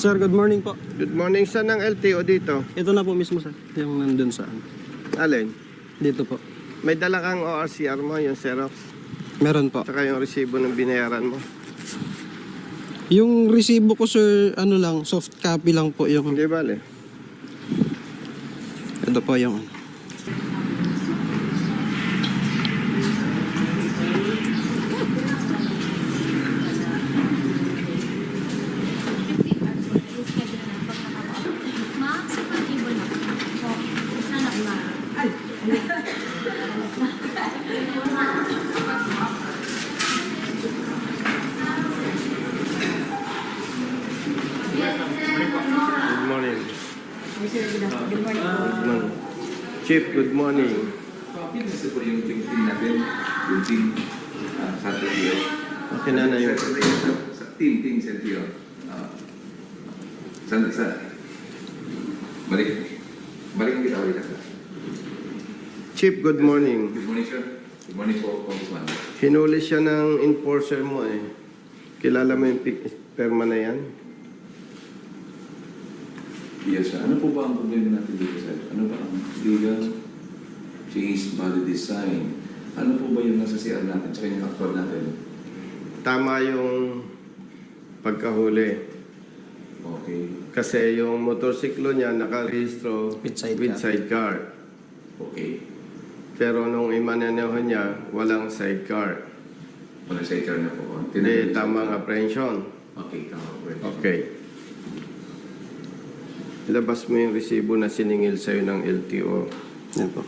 Sir, good morning po. Good morning. Saan ang LTO dito? Ito na po mismo, sir. Yung nandun sa ano. Alin? Dito po. May dala kang ORCR mo, yung Xerox. Meron po. Saka yung resibo ng binayaran mo. Yung resibo ko, sir, ano lang, soft copy lang po yung... Hindi bale. Ito po yung... Max, pag-ibon na. Sana na. Good morning. Good morning. Chief, good morning. Ito po yung team natin, yung uh, sa LTO. Okay na na yun. Sa, sa, sa team sa sa, balik, balik ang kita ulit. Chief, good morning. Good morning, sir. Good morning po, Congressman. Hinuli siya ng enforcer mo eh. Kilala mo yung perma na yan? Yes, sir. Ano po ba ang problema natin dito, sir? Ano ba ang legal change body design? Ano po ba yung nasa CR natin, tsaka yung actual natin? Tama yung pagkahuli. Okay. Kasi yung motorsiklo niya nakarehistro With sidecar. with sidecar. Okay. Pero nung imaneho niya, walang sidecar. Wala sa HR na po. Hindi, tamang apprehension. Okay, tama po. Okay. Ilabas mo yung resibo na siningil sa'yo ng LTO. Yan po.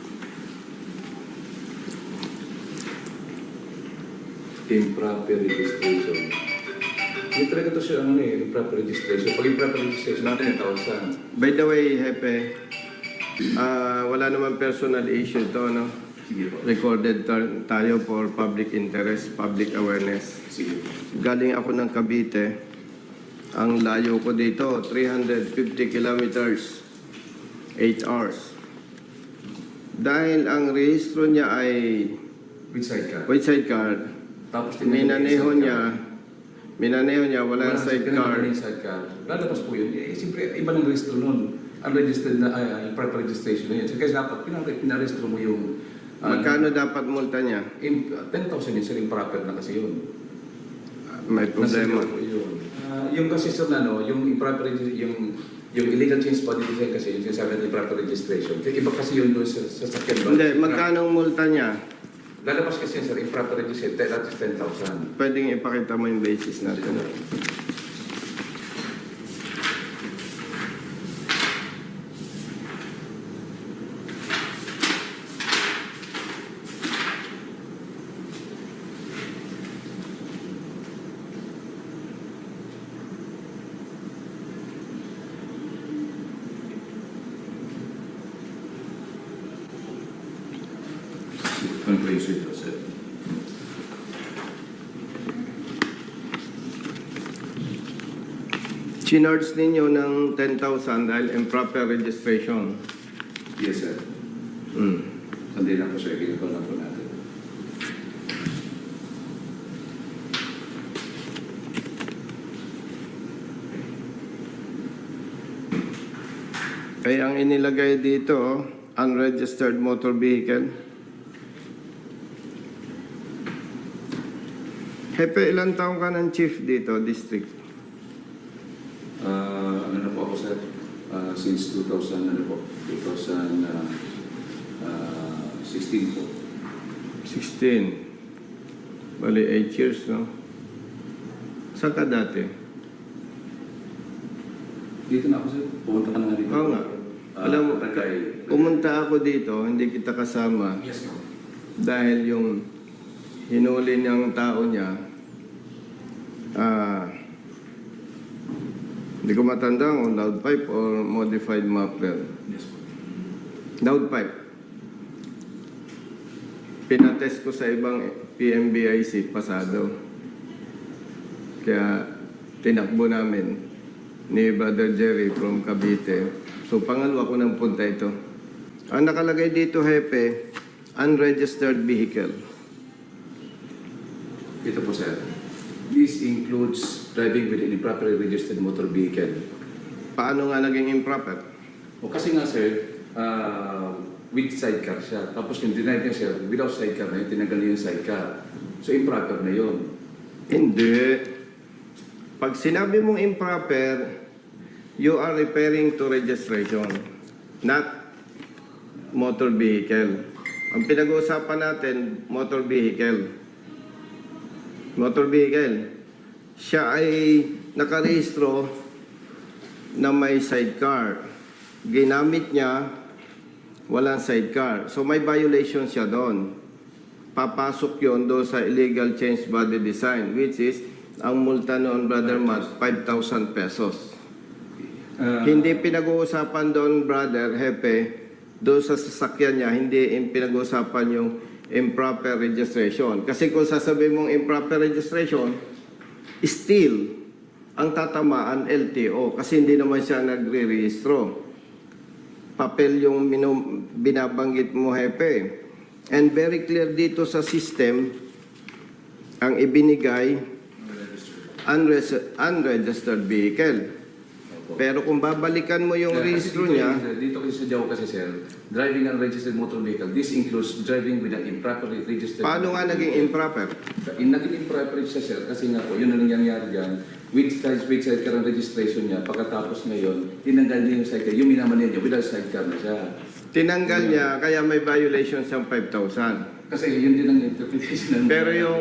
improper registration. Yung talaga to siya, ano eh, improper registration. Pag improper registration, natin 10,000. By the way, Hepe, ah, wala naman personal issue to, no? Sige po. Recorded tar- tayo for public interest, public awareness. Sige po. Galing ako ng Cavite. Ang layo ko dito, 350 kilometers, 8 hours. Dahil ang rehistro niya ay With sidecar. with sidecar, Tapos minaneho niya, minaneho niya, walang sidecar. Wala sidecar. Lalabas po yun. Eh, siyempre, iba ng registro nun. Unregistered na, ay, ay, improper registration na yun. So, kaya dapat, pinare- pinarehistro mo yung... ah, Magkano dapat multa niya? im- 10,000 yun, sir, improper na kasi yun. May problema. Ah, yung kasi sir na no, yung improper yung yung illegal change body design kasi yung sinasabi ng improper registration. Kaya iba kasi yun doon sa, sa sakyan ba? Hindi, magkano ang multa niya? Lalabas kasi yun, sir, improper registration, that is 10,000. Pwedeng ipakita mo yung basis natin. Yung suit, sir? Chinards ninyo ng 10,000 dahil improper registration. Yes, sir. Mm. Sandali lang po, sir. Kinakol lang po natin. Kaya ang inilagay dito, unregistered motor vehicle. Hepe, ilang taong ka ng chief dito, district? Ah, ano na po ako, sir? Ah, since 2000, ano po? 2016 po. 16. Bali, 8 years, no? Saan ka dati? Dito na ako, sir. Pumunta ka na nga dito. Oo nga. Ah, Alam mo. Pumunta ako dito, hindi kita kasama Yes, ma'am. dahil yung hinuli niyang tao niya, ah, hindi ko matanda kung loud pipe or modified muffler. Yes. Loud pipe. Pinatest ko sa ibang PMBIC pasado. Kaya tinakbo namin ni Brother Jerry from Cavite. So pangalawa ko ng punta ito. Ang nakalagay dito, Hepe, unregistered vehicle. Ito po, sir. This includes driving with an improperly registered motor vehicle Paano nga naging improper? O kasi nga sir, ah, with sidecar siya. Tapos yung denied niya sir, without sidecar na yun, tinanggal niya yung sidecar. So improper na yun. Hindi. Pag sinabi mong improper, you are referring to registration, not motor vehicle. Ang pinag-uusapan natin, motor vehicle. Motor vehicle. Siya ay nakarehistro na may sidecar. Ginamit niya, walang sidecar. So may violation siya doon papasok yon do sa illegal change body design which is ang multa noon brother Matt 5,000 pesos. Ah, Hindi pinag-uusapan doon brother Hepe do sa sasakyan niya hindi in pinag-uusapan yung improper registration. Kasi kung sasabihin mong improper registration, still ang tatamaan LTO kasi hindi naman siya nagre-rehistro. Papel yung minum, binabanggit mo, Hepe. And very clear dito sa system, ang ibinigay, unres- unregistered vehicle. Pero kung babalikan mo yung registro dito niya, sir, Dito kasi sa Jawa kasi sir, driving unregistered motor vehicle, this includes driving with an improperly registered paano nga naging improper? In, naging improper siya sir, kasi nga po, yun ang nangyayari dyan, with side, with sidecar ang registration niya, pagkatapos ngayon, tinanggal niya yung sidecar, yung minaman niya, without sidecar na siya. Tinanggal niya, kaya may violation siyang 5,000. Kasi yun din ang interpretation ng... Pero yung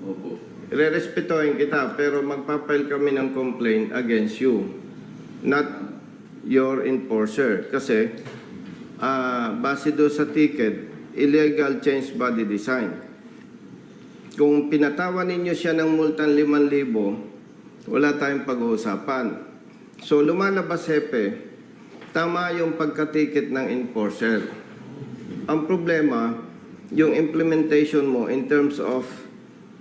Opo. Re-respetuhin kita, pero magpapile kami ng complaint against you. Not your enforcer. Kasi, ah base do sa ticket, illegal change body design. Kung pinatawan ninyo siya ng multang 5,000, wala tayong pag-uusapan. So, lumalabas, Hepe, tama yung pagkatiket ng enforcer. Ang problema, yung implementation mo in terms of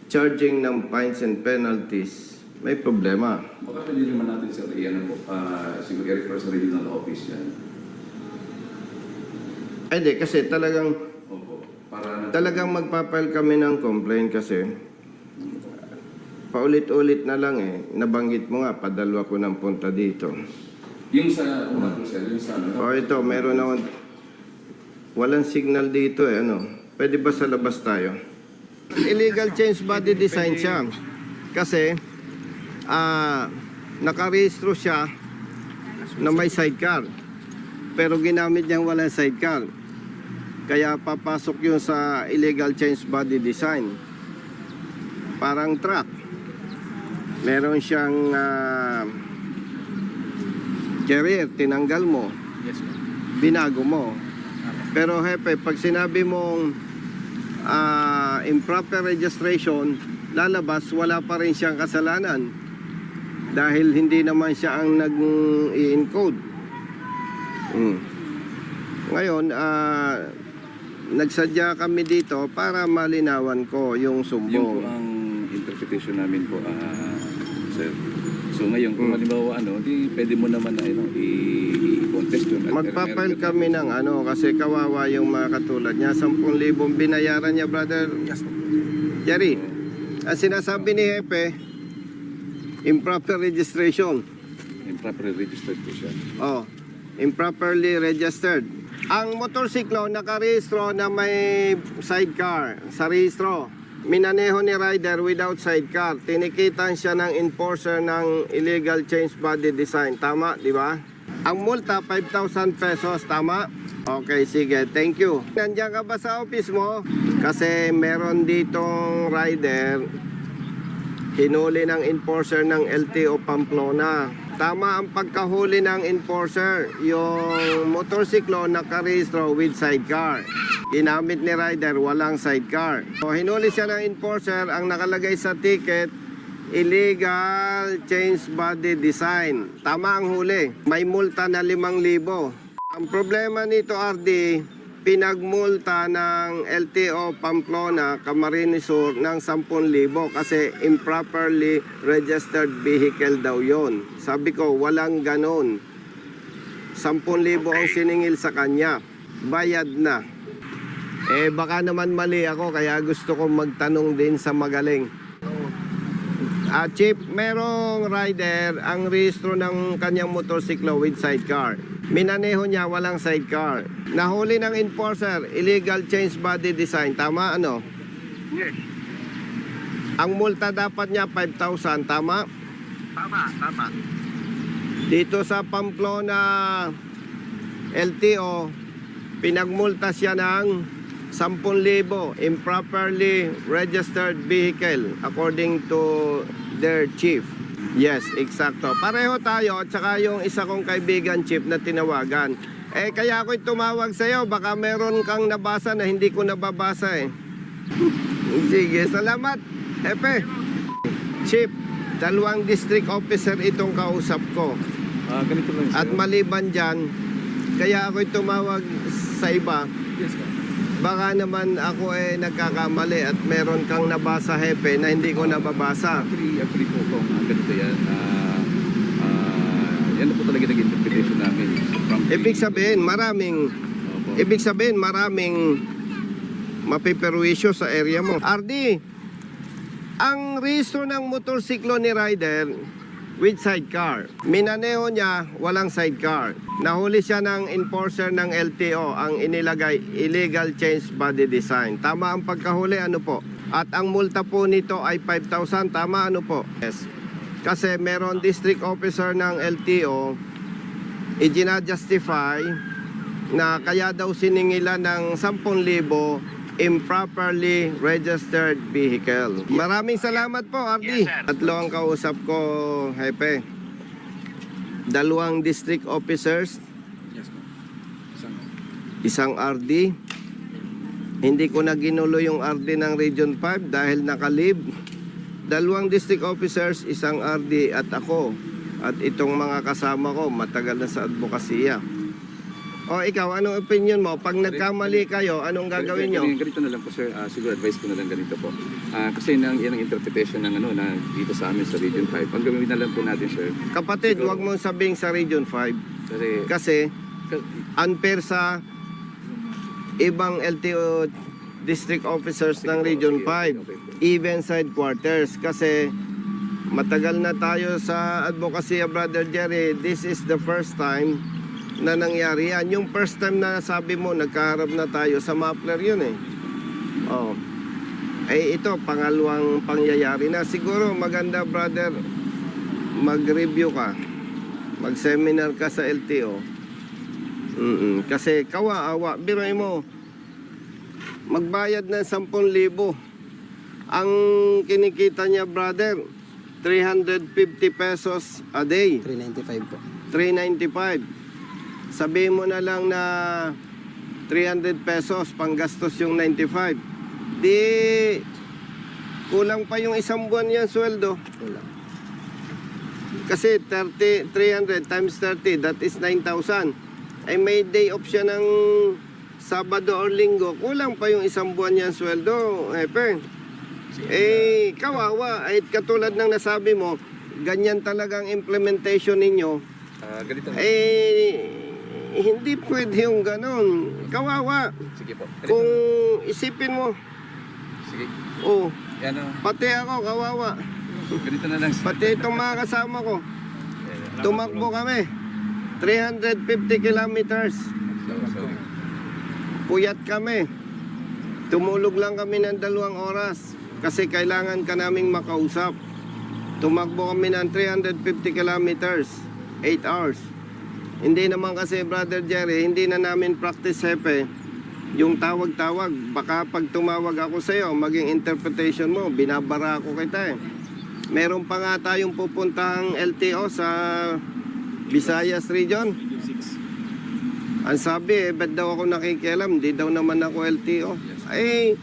charging ng fines and penalties, may problema. Baka pwede naman natin sir, iyan po, ah, siguro i-refer sa regional office yan. Ay, di, kasi talagang, Opo. Para na... talagang magpapile kami ng complaint kasi paulit-ulit na lang eh. Nabanggit mo nga, padalwa ko ng punta dito. Yung sa, una po sir, yung sa ano, O ito, meron ako, walang signal dito eh, ano. Pwede ba sa labas tayo? Illegal change body design siya. Kasi, ah, nakarehistro siya na may sidecar. Pero ginamit niyang walang sidecar. Kaya papasok yun sa illegal change body design. Parang truck. Meron siyang ah, carrier, tinanggal mo. Binago mo. Pero hepe, pag sinabi mong improper registration, lalabas wala pa rin siyang kasalanan. Dahil hindi naman siya ang nag-i-encode. Mm. Ngayon, ah, nagsadya kami dito para malinawan ko yung Yung po sumbong. ang interpretation namin po, ah, sir. So ngayon, kung Hmm. halimbawa ano, di pwede mo naman na ano, i- i-contest yun. At Magpapile meron- kami ng ano kasi kawawa yung mga katulad niya. 10,000 binayaran niya, brother. Jerry, ang sinasabi ni Hepe, improper registration. Improperly registered po siya. Oh, improperly registered. Ang motorsiklo nakarehistro na may sidecar sa rehistro. Minaneho ni rider without sidecar. Tinikitan siya ng enforcer ng illegal change body design. Tama, di ba? Ang multa, 5,000 pesos. Tama? Okay, sige. Thank you. Nandiyan ka ba sa office mo? Kasi meron ditong rider hinuli ng enforcer ng LTO Pamplona. Tama ang pagkahuli ng enforcer. Yung motorsiklo nakarehistro with sidecar. Ginamit ni rider, walang sidecar. So, hinuli siya ng enforcer. Ang nakalagay sa ticket, illegal change body design. Tama ang huli. May multa na 5,000. Ang problema nito, RD, pinagmulta ng LTO Pamplona, Camarines Sur ng 10,000 kasi improperly registered vehicle daw yon. Sabi ko, walang ganon. 10,000 ang siningil sa kanya. Bayad na. Eh baka naman mali ako kaya gusto kong magtanong din sa magaling. Ah, Chief, merong rider ang rehistro ng kanyang motorsiklo with sidecar. Minaneho niya walang sidecar. Nahuli ng enforcer, illegal change body design. Tama ano? Yes. Ang multa dapat niya 5,000. Tama? Tama, tama. Dito sa Pamplona LTO, pinagmulta siya ng 10,000 improperly registered vehicle according to their chief. Yes, eksakto. Pareho tayo at saka yung isa kong kaibigan chief na tinawagan. Eh kaya ako'y tumawag sa'yo, baka meron kang nabasa na hindi ko nababasa eh. Sige, salamat. Epe. Chief, dalawang district officer itong kausap ko. Ah, ganito lang. At maliban dyan, kaya ako'y tumawag sa iba. Yes, sir. Baka naman ako eh nagkakamali at meron kang nabasa hepe na hindi ko nababasa. Actually, actually po kung ah, ganito yan, ah, ah, yan na po talaga naging interpretation namin. From the- Ibig sabihin, maraming, Opo. ibig sabihin, maraming mapiperwisyo sa area mo. RD, ang rehistro ng motorsiklo ni Ryder with sidecar. Minaneho niya, walang sidecar. Nahuli siya ng enforcer ng LTO, ang inilagay illegal change body design. Tama ang pagkahuli, ano po? At ang multa po nito ay 5,000, tama ano po? Yes. Kasi meron district officer ng LTO, i-justify na kaya daw siningila ng 10,000 improperly registered vehicle. Maraming salamat po, RD. Yes, sir. Tatlo ang kausap ko, Hepe. Dalawang district officers, Yes, po. Isang, isang RD. Hindi ko na ginulo yung RD ng Region 5 dahil nakalib. Dalawang district officers, isang RD at ako. At itong mga kasama ko, matagal na sa advokasya. O ikaw, anong opinion mo? Pag nagkamali kayo, anong gagawin nyo? Ganito, ganito na lang po sir, Ah, siguro advice ko na lang ganito po. Ah, kasi nang, yan ang interpretation ng ano na dito sa amin sa Region 5. Ang gawin na lang po natin sir, Kapatid, huwag mong sabing sa Region 5 kasi kasi ka- unfair sa ibang LTO district officers ng Region 5 even side quarters kasi matagal na tayo sa advocacy Brother Jerry this is the first time na nangyari yan. Yung first time na sabi mo nagkaharap na tayo sa Mapler yun eh. Oh. Eh ito pangalawang pangyayari na. Siguro maganda brother mag-review ka. Mag-seminar ka sa LTO Mm-mm. kasi kawa-awa. Biroy mo magbayad ng 10,000 ang kinikita niya brother 350 pesos a day. 395 po. 395 sabihin mo na lang na 300 pesos panggastos yung 95 di kulang pa yung isang buwan yan sweldo. Kasi 30, 300 times 30 that is 9,000 ay may day off siya ng Sabado or Linggo kulang pa yung isang buwan yan sweldo hepe eh kawawa. Ay katulad ng nasabi mo ganyan talagang implementation ninyo. Ah, ganito eh hindi pwede yung ganon kawawa. Sige po. Ganito, kung isipin mo. Sige. oh. Yan o. pati ako kawawa. Ganito na lang. sir. pati itong mga kasama ko. Tumakbo kami. 350 kilometers. Sorry. puyat kami. Tumulog lang kami ng dalawang oras kasi kailangan ka naming makausap. Tumakbo kami ng 350 kilometers. 8 hours hindi naman kasi brother Jerry hindi na namin practice hepe yung tawag-tawag baka pag tumawag ako sa iyo maging interpretation mo binabara ako kita eh meron pa nga tayong pupuntahang LTO sa Visayas region ang sabi eh, ba't daw ako nakikialam? Di daw naman ako LTO. Eh,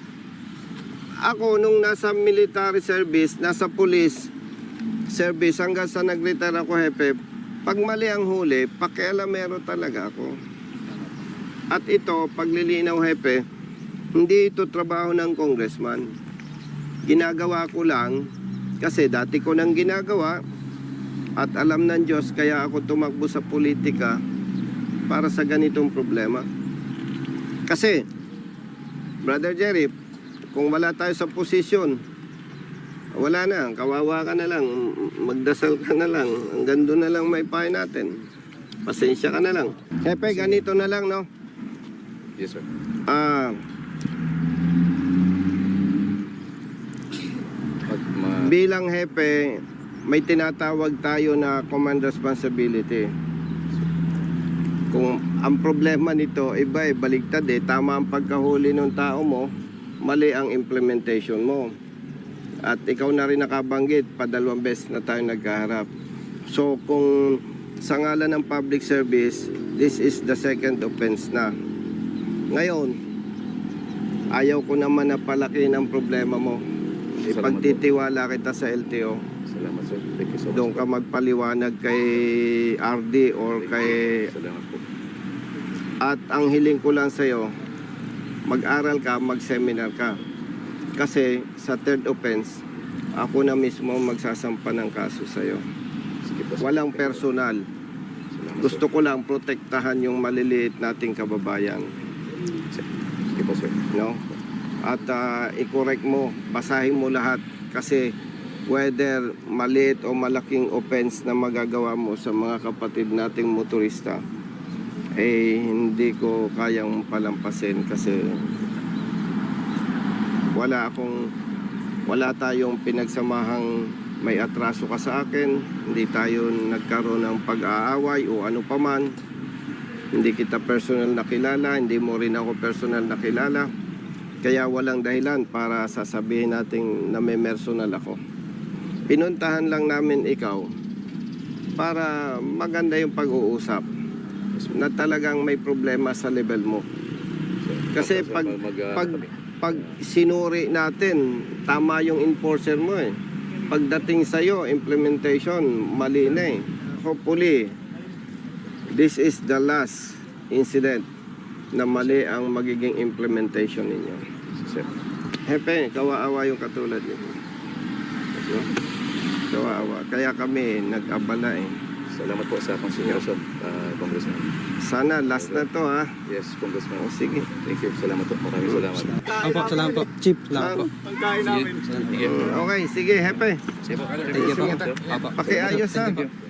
ako nung nasa military service, nasa police service, hanggang sa nag-retire ako, hepe, pag mali ang huli, pakialamero talaga ako. At ito, paglilinaw, hepe, hindi ito trabaho ng congressman. Ginagawa ko lang, kasi dati ko nang ginagawa, at alam ng Diyos, kaya ako tumakbo sa politika, para sa ganitong problema. Kasi, Brother Jerry, kung wala tayo sa posisyon, Wala na, kawawa ka na lang, magdasal ka na lang, hanggang doon na lang may pahay natin. Pasensya ka na lang. Hepe, ganito na lang, no? Yes, sir. Ah, Pag ma- bilang hepe, may tinatawag tayo na command responsibility. Kung ang problema nito, iba eh, baligtad eh. Tama ang pagkahuli ng tao mo, mali ang implementation mo. At ikaw na rin nakabanggit, padalawang beses na tayo nagkaharap. So kung sa ngalan ng public service, this is the second offense na. Ngayon, ayaw ko naman na palaki ng problema mo. Ipagtitiwala kita sa LTO. Salamat, sir. Thank you so much. Doon ka magpaliwanag kay RD or kay... Salamat po. At ang hiling ko lang sa'yo, mag-aral ka, mag-seminar ka. Kasi sa third offense, ako na mismo magsasampa ng kaso sa'yo. Walang personal. Gusto ko lang protektahan yung maliliit nating kababayan. Sige po, sir. No? At ah, i-correct mo, basahin mo lahat. Kasi whether maliit o malaking offense na magagawa mo sa mga kapatid nating motorista, eh hindi ko kayang palampasin kasi wala akong wala tayong pinagsamahang may atraso ka sa akin, hindi tayo nagkaroon ng pag-aaway o ano paman. Hindi kita personal nakilala, hindi mo rin ako personal nakilala. Kaya walang dahilan para sasabihin natin na may personal ako. Pinuntahan lang namin ikaw para maganda yung pag-uusap na talagang may problema sa level mo. Kasi pag, pag. Pag sinuri natin, tama yung enforcer mo eh. Pagdating sa'yo, implementation, mali na eh. Hopefully, this is the last incident na mali ang magiging implementation ninyo. Hepe, kawaawa yung katulad nito. Kawaawa. Kaya kami nag-abala eh. Salamat po sa consideration, uh, Congressman. Sana last na to ha. Yes, Congressman. O sige. Thank you. Salamat po. Maraming salamat. Opo, salamat po. Chief, salamat po. Sige. Okay, sige, Hepe. Sige po. Thank you po. Pakiayos ha. Thank you.